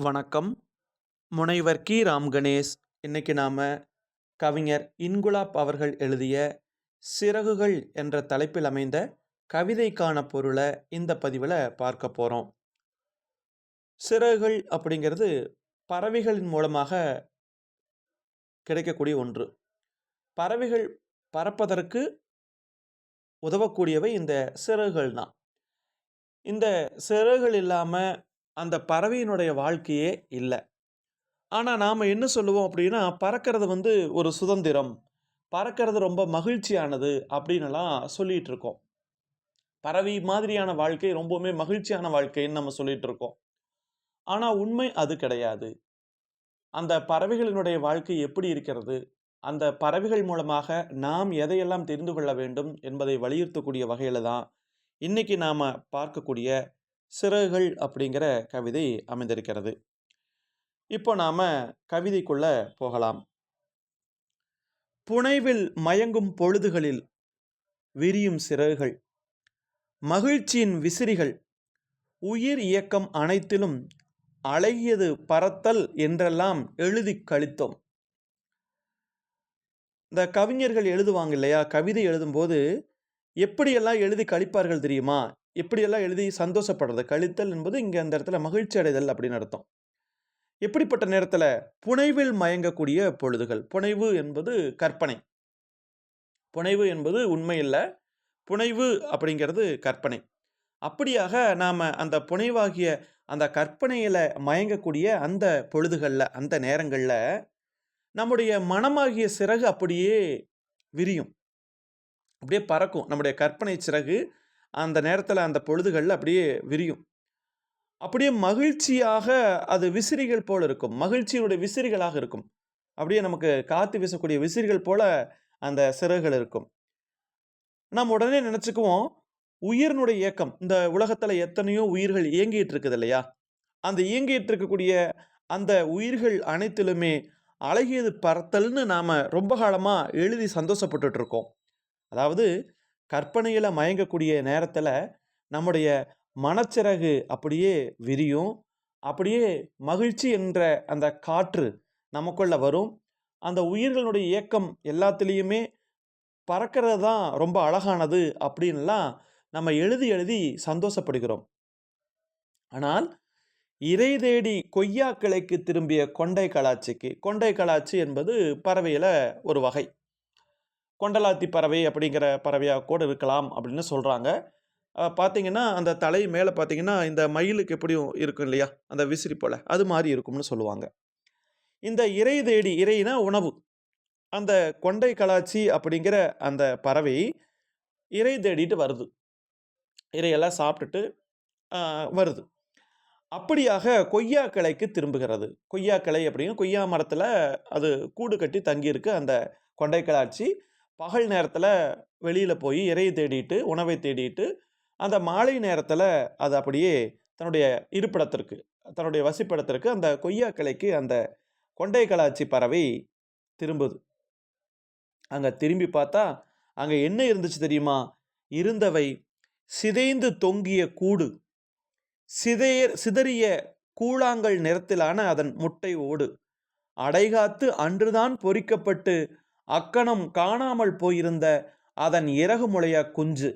வணக்கம். முனைவர் கி. ராம் கணேஷ். இன்னைக்கு நாம கவிஞர் இன்குலாப் அவர்கள் எழுதிய "சிறகுகள்" என்ற தலைப்பில் அமைந்த கவிதைக்கான பொருளை இந்த பதிவில் பார்க்கப் போகிறோம் சிறகுகள் அப்படிங்கிறது பறவைகளின் மூலமாக கிடைக்கக்கூடிய ஒன்று. பறவைகள் பறப்பதற்கு உதவக்கூடியவை இந்த சிறகுகள் தான். இந்த சிறகுகள் இல்லாமல் அந்த பறவையினுடைய வாழ்க்கையே இல்லை ஆனால் நாம் என்ன சொல்லுவோம் அப்படின்னா, பறக்கிறது வந்து ஒரு சுதந்திரம். பறக்கிறது ரொம்ப மகிழ்ச்சியானது அப்படின்னுலாம் சொல்லிகிட்டு இருக்கோம். பறவை மாதிரியான வாழ்க்கை ரொம்பவுமே மகிழ்ச்சியான வாழ்க்கைன்னு நம்ம சொல்லிகிட்டு இருக்கோம். ஆனால் உண்மை அது கிடையாது. அந்த பறவைகளினுடைய வாழ்க்கை எப்படி இருக்கிறது? அந்த பறவைகள் மூலமாக நாம் எதையெல்லாம் தெரிந்து கொள்ள வேண்டும் என்பதை வலியுறுத்தக்கூடிய வகையில் தான், இன்றைக்கி நாம் பார்க்கக்கூடிய "சிறகுகள்" அப்படிங்கிற கவிதை அமைந்திருக்கிறது. இப்போ நாம கவிதைக்குள்ள போகலாம். புனைவில் மயங்கும் பொழுதுகளில் விரியும் சிறகுகள். மகிழ்ச்சியின் விசிறிகள். உயிர் இயக்கம் அனைத்திலும் அழகியது பறத்தல் என்றெல்லாம் எழுதிக் கழித்தோம். இந்த கவிஞர்கள் எழுதுவாங்க இல்லையா? கவிதை எழுதும்போது எப்படியெல்லாம் எழுதி கழிப்பார்கள் தெரியுமா? எப்படியெல்லாம் எழுதி சந்தோஷப்படுறது. கழித்தல் என்பது இங்கே அந்த இடத்துல மகிழ்ச்சி அடைதல் அப்படின்னு அர்த்தம். எப்படிப்பட்ட நேரத்தில் புனைவில் மயங்கக்கூடிய பொழுதுகள். புனைவு என்பது கற்பனை. புனைவு என்பது உண்மை இல்லை புனைவு அப்படிங்கிறது கற்பனை. அப்படியாக நாம் அந்த புனைவாகிய அந்த கற்பனையில் மயங்கக்கூடிய அந்த பொழுதுகளில் அந்த நேரங்களில் நம்முடைய மனமாகிய சிறகு அப்படியே விரியும். அப்படியே பறக்கும். நம்முடைய கற்பனை சிறகு அந்த நேரத்தில் அந்த பொழுதுகள் அப்படியே விரியும். அப்படியே மகிழ்ச்சியாக அது விசிறிகள் போல் இருக்கும். மகிழ்ச்சியினுடைய விசிறிகளாக இருக்கும். அப்படியே நமக்கு காத்து வீசக்கூடிய விசிறிகள் போல அந்த சிறகுகள் இருக்கும். நம்ம உடனே நினச்சிக்குவோம் உயிரினுடைய இயக்கம். இந்த உலகத்தில் எத்தனையோ உயிர்கள் இயங்கிட்டு இருக்குது இல்லையா? அந்த இயங்கிட்டு இருக்கக்கூடிய அந்த உயிர்கள் அனைத்திலுமே அழகியது பறத்தல்னு நாம் ரொம்ப காலமாக எழுதி சந்தோஷப்பட்டுட்டு இருக்கோம். அதாவது கற்பனையில் மயங்கக்கூடிய நேரத்தில் நம்முடைய மனச்சிறகு அப்படியே விரியும். அப்படியே மகிழ்ச்சி என்ற அந்த காற்று நமக்குள்ள வரும். அந்த உயிர்களுடைய இயக்கம் எல்லாத்துலேயுமே பறக்கிறது தான் ரொம்ப அழகானது அப்படின்லாம் நம்ம எழுதி எழுதி சந்தோஷப்படுகிறோம். ஆனால், இறை தேடி கொய்யா கிளைக்கு திரும்பிய கொண்டை கலாச்சிக்கு கொண்டை கலாச்சி என்பது பறவையில் ஒரு வகை. கொண்டலாத்தி பறவை அப்படிங்கிற பறவையாக கூட இருக்கலாம் அப்படின்னு சொல்கிறாங்க பார்த்தீங்கன்னா, அந்த தலை மேலே பார்த்தீங்கன்னா, இந்த மயிலுக்கு எப்படியும் இருக்கும் இல்லையா? அந்த விசிறி போல் அது மாதிரி இருக்கும்னு சொல்லுவாங்க. இந்த இரை தேடி இறைனா உணவு. அந்த கொண்டை கலாச்சி அப்படிங்கிற அந்த பறவை இரை தேடிட்டு வருது. இரையெல்லாம் சாப்பிட்டுட்டு வருது. அப்படியாக கொய்யா கிளைக்கு திரும்புகிறது. கொய்யா கிளை அப்படிங்க கொய்யா மரத்தில் அது கூடு கட்டி தங்கியிருக்கு அந்த கொண்டை கலாச்சி. பகல் நேரத்தில் வெளியில் போய் இறையை தேடிட்டு, உணவை தேடிட்டு, அந்த மாலை நேரத்தில் அது அப்படியே தன்னுடைய இருப்பிடத்திற்கு, தன்னுடைய வசிப்பிடத்திற்கு அந்த கொய்யா கிளைக்கு அந்த கொண்டை கலாச்சி பறவை திரும்புது. அங்கே திரும்பி பார்த்தா, அங்கே என்ன இருந்துச்சு தெரியுமா? இருந்தவை சிதைந்து தொங்கிய கூடு. சிதைய சிதறிய கூழாங்கல் நிறத்திலான அதன் முட்டை ஓடு. அடைகாத்து அன்றுதான் பொறிக்கப்பட்டு அக்கணம் காணாமல் போயிருந்த அதன் இறகுமுளைய குஞ்சு.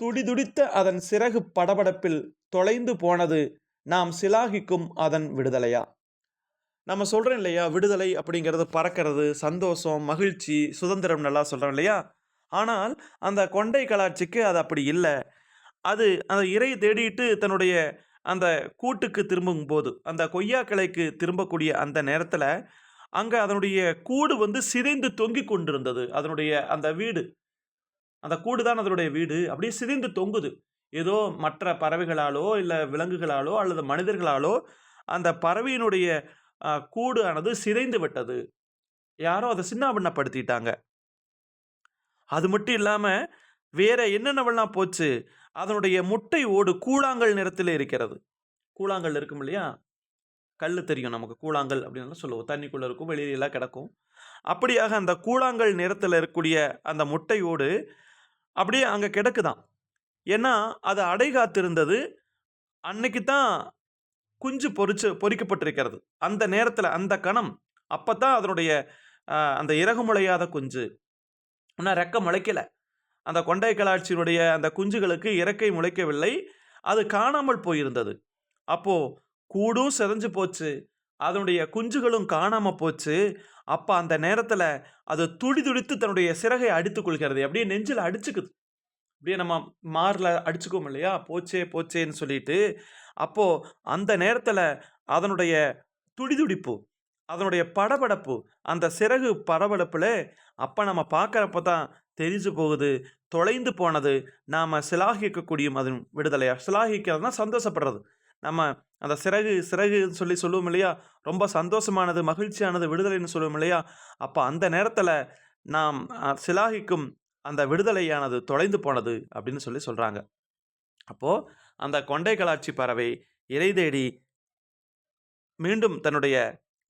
துடிதுடித்த அதன் சிறகு படபடப்பில் தொலைந்து போனது நாம் சிலாகிக்கும் அதன் விடுதலையா? நம்ம சொல்கிறோம் இல்லையா? விடுதலை அப்படிங்கிறது பறக்கிறது, சந்தோஷம், மகிழ்ச்சி, சுதந்திரம் நல்லா சொல்கிறோம் இல்லையா? ஆனால், அந்த கொண்டை கலாட்சிக்கு அது அப்படி இல்லை அது அந்த இறை தேடிட்டு தன்னுடைய அந்த கூட்டுக்கு திரும்பும்போது, அந்த கொய்யா கிளைக்கு திரும்பக்கூடிய அந்த நேரத்தில் அங்கே அதனுடைய கூடு வந்து சிதைந்து தொங்கிக் கொண்டிருந்தது. அதனுடைய அந்த வீடு. அந்த கூடு தான் அதனுடைய வீடு. அப்படியே சிதைந்து தொங்குது. ஏதோ மற்ற பறவைகளாலோ, இல்லை விலங்குகளாலோ அல்லது மனிதர்களாலோ அந்த பறவையினுடைய கூடு ஆனது சிதைந்து விட்டது. யாரோ அதை சின்னாபின்னப்படுத்திட்டாங்க. அது மட்டும் இல்லாமல் வேற என்னென்னவெல்லாம் போச்சு? அதனுடைய முட்டை ஓடு கூழாங்கல் நிறத்தில் இருக்கிறது. கூழாங்கல் இருக்கும் இல்லையா? கல் தெரியும் நமக்கு. கூழாங்கல் அப்படின்னுலாம் சொல்லுவோம். தண்ணிக்குள்ளே இருக்கும். வெளியிலலாம் கிடக்கும். அப்படியாக அந்த கூழாங்கல் நிறத்தில் இருக்கக்கூடிய அந்த முட்டையோடு அப்படியே அங்கே கிடக்குதாம். ஏன்னா, அது அடை காத்திருந்தது. அன்னைக்கு தான் குஞ்சு பொறிச்சு பொறிக்கப்பட்டிருக்கிறது அந்த நேரத்தில் அந்த கணம் அப்போ தான் அதனுடைய அந்த இறகு முளையாத குஞ்சு ஆனால் ரெக்க முளைக்கல அந்த கொண்டை கலாட்சியினுடைய அந்த குஞ்சுகளுக்கு இறக்கை முளைக்கவில்லை அது காணாமல் போயிருந்தது அப்போது கூடும் செதஞ்சு போச்சு. அதனுடைய குஞ்சுகளும் காணாமல் போச்சு. அப்போ அந்த நேரத்தில் அது துடி துடித்து தன்னுடைய சிறகை அடித்து கொள்கிறது. அப்படியே நெஞ்சில் அடிச்சுக்குது. அப்படியே நம்ம மாரில் அடிச்சுக்குவோம் இல்லையா? போச்சே போச்சேன்னு சொல்லிட்டு. அப்போது அந்த நேரத்தில் அதனுடைய துடிதுடிப்பு அதனுடைய படபடப்பு அந்த சிறகு படபடப்புல அப்போ நம்ம பார்க்குறப்ப தான் தெரிஞ்சு போகுது. தொலைந்து போனது. நாம் சிலாகிக்கக்கூடிய அதன் விடுதலையாக சிலாகிக்கிறதுனா சந்தோஷப்படுறது. நம்ம அந்த சிறகு சிறகுன்னு சொல்லி சொல்லுவோம் இல்லையா? ரொம்ப சந்தோஷமானது மகிழ்ச்சியானது விடுதலைன்னு சொல்லுவோம் இல்லையா? அப்போ அந்த நேரத்தில் நாம் சிலாகிக்கும் அந்த விடுதலையானது தொலைந்து போனது அப்படின்னு சொல்லி சொல்கிறாங்க அப்போது அந்த கொண்டை கலாட்சி பறவை இறை தேடி மீண்டும் தன்னுடைய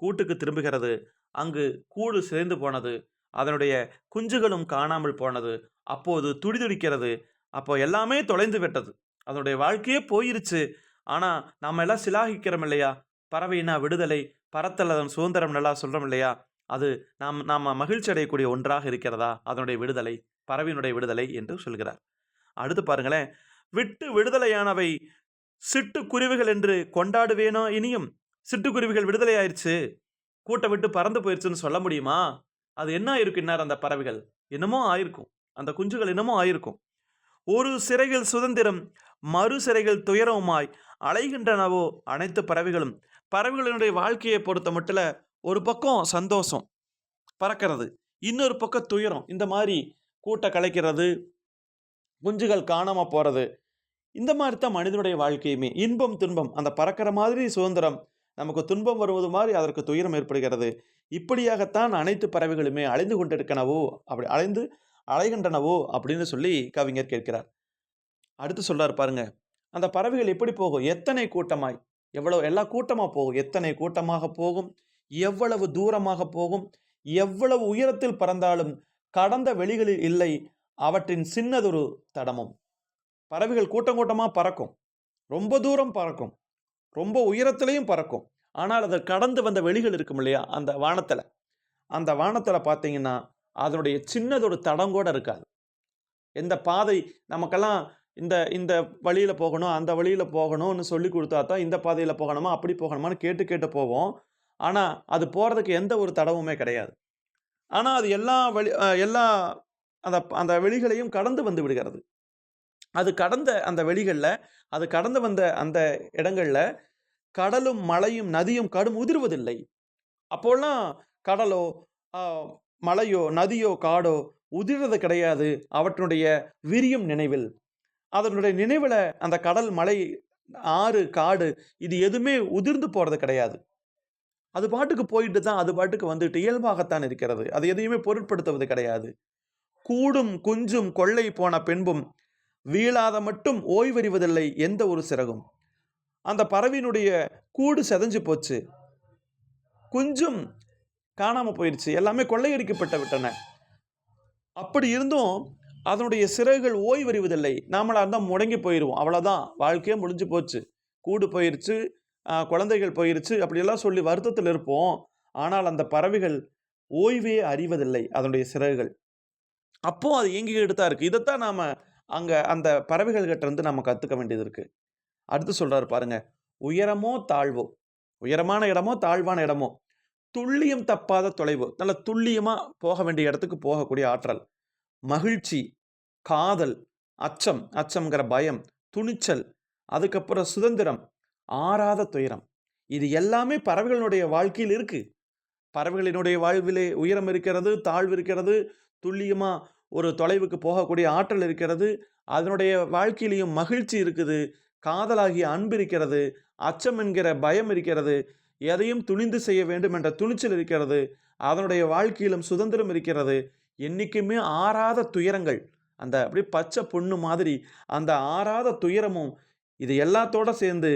கூட்டுக்கு திரும்புகிறது. அங்கு கூடு சிதைந்து போனது. அதனுடைய குஞ்சுகளும் காணாமல் போனது. அப்போது துடிதுடிக்கிறது. அப்போ எல்லாமே தொலைந்து விட்டது. அதனுடைய வாழ்க்கையே போயிருச்சு. ஆனால் நாம் எல்லாம் சிலாகிக்கிறோம் இல்லையா? பறவைனா விடுதலை பறத்தல் அதன் சுதந்திரம் நல்லா சொல்கிறோம் இல்லையா? அது நாம் நாம் மகிழ்ச்சி அடையக்கூடிய ஒன்றாக இருக்கிறதா? அதனுடைய விடுதலை பறவையினுடைய விடுதலை என்று சொல்கிறார். அடுத்து பாருங்களேன். விட்டு விடுதலையானவை சிட்டுக்குருவிகள் என்று கொண்டாடுவேனோ இனியும்? சிட்டுக்குருவிகள் விடுதலை ஆயிடுச்சு கூட்டை விட்டு பறந்து போயிடுச்சுன்னு சொல்ல முடியுமா? அது என்ன ஆயிருக்கும் இன்னார் அந்த பறவைகள்? என்னமோ ஆயிருக்கும். அந்த குஞ்சுகள் என்னமோ ஆயிருக்கும். ஒரு சிறைகள் சுதந்திரம் மறு சிறைகள் துயரவுமாய் அலைகின்றனவோ அனைத்து பறவைகளும். பறவைகளினுடைய வாழ்க்கையை பொறுத்த மட்டும் ஒரு பக்கம் சந்தோஷம் பறக்கிறது இன்னொரு பக்கம் துயரம். இந்த மாதிரி கூட்டை கலைக்கிறது குஞ்சுகள் காணாமல் போகிறது இந்த மாதிரி தான் மனிதனுடைய வாழ்க்கையுமே. இன்பம் துன்பம் அந்த பறக்கிற மாதிரி சுதந்திரம் நமக்கு துன்பம் வருவது மாதிரி அதற்கு துயரம் ஏற்படுகிறது. இப்படியாகத்தான் அனைத்து பறவைகளுமே அலைந்து கொண்டிருக்கனவோ அப்படி அலைந்து அலைகின்றனவோ அப்படின்னு சொல்லி கவிஞர் கேட்கிறார். அடுத்து சொல்றாரு பாருங்க அந்த பறவைகள் எப்படி போகும்? எத்தனை கூட்டமாய்? எவ்வளவு எல்லா கூட்டமாக போகும்? எத்தனை கூட்டமாக போகும்? எவ்வளவு தூரமாக போகும்? எவ்வளவு உயரத்தில் பறந்தாலும் கடந்த வெளிகளில் இல்லை அவற்றின் சின்னதொரு தடமும். பறவைகள் கூட்டம் கூட்டமாக பறக்கும். ரொம்ப தூரம் பறக்கும். ரொம்ப உயரத்திலையும் பறக்கும். ஆனால் அதை கடந்து வந்த வெளிகள் இருக்கும் இல்லையா? அந்த வானத்தில். அந்த வானத்தில் பார்த்தீங்கன்னா அதனுடைய சின்னதொரு தடம் கூட இருக்காது. எந்த பாதை நமக்கெல்லாம் இந்த இந்த வழியில் போகணும் அந்த வழியில் போகணும்னு சொல்லி கொடுத்தா தான் இந்த பாதையில் போகணுமா அப்படி போகணுமான்னு கேட்டு கேட்டு போவோம். ஆனால் அது போகிறதுக்கு எந்த ஒரு தடவுமே கிடையாது. ஆனால் அது எல்லா வழி எல்லா அந்த அந்த வெளிகளையும் கடந்து வந்து விடுகிறது. அது கடந்த அந்த வெளிகளில் அது கடந்து வந்த அந்த இடங்களில் கடலும் மலையும் நதியும் கடும் உதிர்வதில்லை. அப்போல்லாம் கடலோ மலையோ நதியோ காடோ உதிர்றது கிடையாது அவற்றினுடைய விரியும் நினைவில். அதனுடைய நினைவில் அந்த கடல் மலை ஆறு காடு இது எதுவுமே உதிர்ந்து போகிறது கிடையாது. அது பாட்டுக்கு போயிட்டு தான் அது பாட்டுக்கு வந்துட்டு இயல்பாகத்தான் இருக்கிறது. அது எதையுமே பொருட்படுத்துவது கிடையாது. கூடும் குஞ்சும் கொள்ளை போன பின்பும் வீழாத மட்டும் ஓய்வறிவதில்லை எந்த ஒரு சிறகும். அந்த பறவையினுடைய கூடு செதஞ்சு போச்சு. குஞ்சும் காணாமல் போயிடுச்சு எல்லாமே கொள்ளையடிக்கப்பட்டு விட்டன. அப்படி இருந்தும் அதனுடைய சிறகுகள் ஓய்வறிவதில்லை. நாமளாக இருந்தால் முடங்கி போயிடுவோம் அவ்வளோதான் வாழ்க்கையே முடிஞ்சு போச்சு. கூடு போயிருச்சு குழந்தைகள் போயிருச்சு அப்படியெல்லாம் சொல்லி வருத்தத்தில் இருப்போம். ஆனால் அந்த பறவைகள் ஓய்வே அறிவதில்லை அதனுடைய சிறகுகள். அப்போ அது இயங்கிக்கிட்டு தான் இருக்குது இதைத்தான் நாம் அங்கே அந்த பறவைகள் கிட்டேருந்து நம்ம கற்றுக்க வேண்டியது இருக்குது அடுத்து சொல்கிறாரு பாருங்க. உயரமோ தாழ்வோ? உயரமான இடமோ தாழ்வான இடமோ? துல்லியம் தப்பாத தொலைவு. நல்ல துல்லியமாக போக வேண்டிய இடத்துக்கு போகக்கூடிய ஆற்றல். மகிழ்ச்சி. காதல் அச்சம் அச்சம்ங்கிற பயம் துணிச்சல் அதுக்கப்புறம் சுதந்திரம் ஆறாத துயரம். இது எல்லாமே பறவைகளினுடைய வாழ்க்கையில் இருக்குது பறவைகளினுடைய வாழ்விலே உயரம் இருக்கிறது தாழ்வு இருக்கிறது துல்லியமாக ஒரு தொலைவுக்கு போகக்கூடிய ஆற்றல் இருக்கிறது அதனுடைய வாழ்க்கையிலையும் மகிழ்ச்சி இருக்குது காதலாகிய அன்பு இருக்கிறது அச்சம் என்கிற பயம் இருக்கிறது எதையும் துணிந்து செய்ய வேண்டும் என்ற துணிச்சல் இருக்கிறது அதனுடைய வாழ்க்கையிலும் சுதந்திரம் இருக்கிறது என்றைக்குமே ஆறாத துயரங்கள். அந்த அப்படியே பச்சை பொண்ணு மாதிரி அந்த ஆறாத துயரமும் இது எல்லாத்தோட சேர்ந்து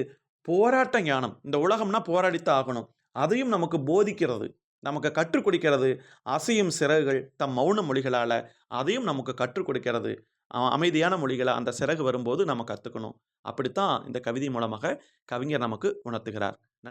போராட்ட ஞானம். இந்த உலகம்னா போராடித்தான் ஆகணும். அதையும் நமக்கு போதிக்கிறது நமக்கு கற்றுக் கொடுக்கிறது. அசையும் சிறகுகள் தம் மௌன மொழிகளால் அதையும் நமக்கு கற்றுக் கொடுக்கிறது. அமைதியான மொழிகளை அந்த சிறகு வரும்போது நம்ம கற்றுக்கணும் அப்படித்தான் இந்த கவிதை மூலமாக கவிஞர் நமக்கு உணர்த்துகிறார்.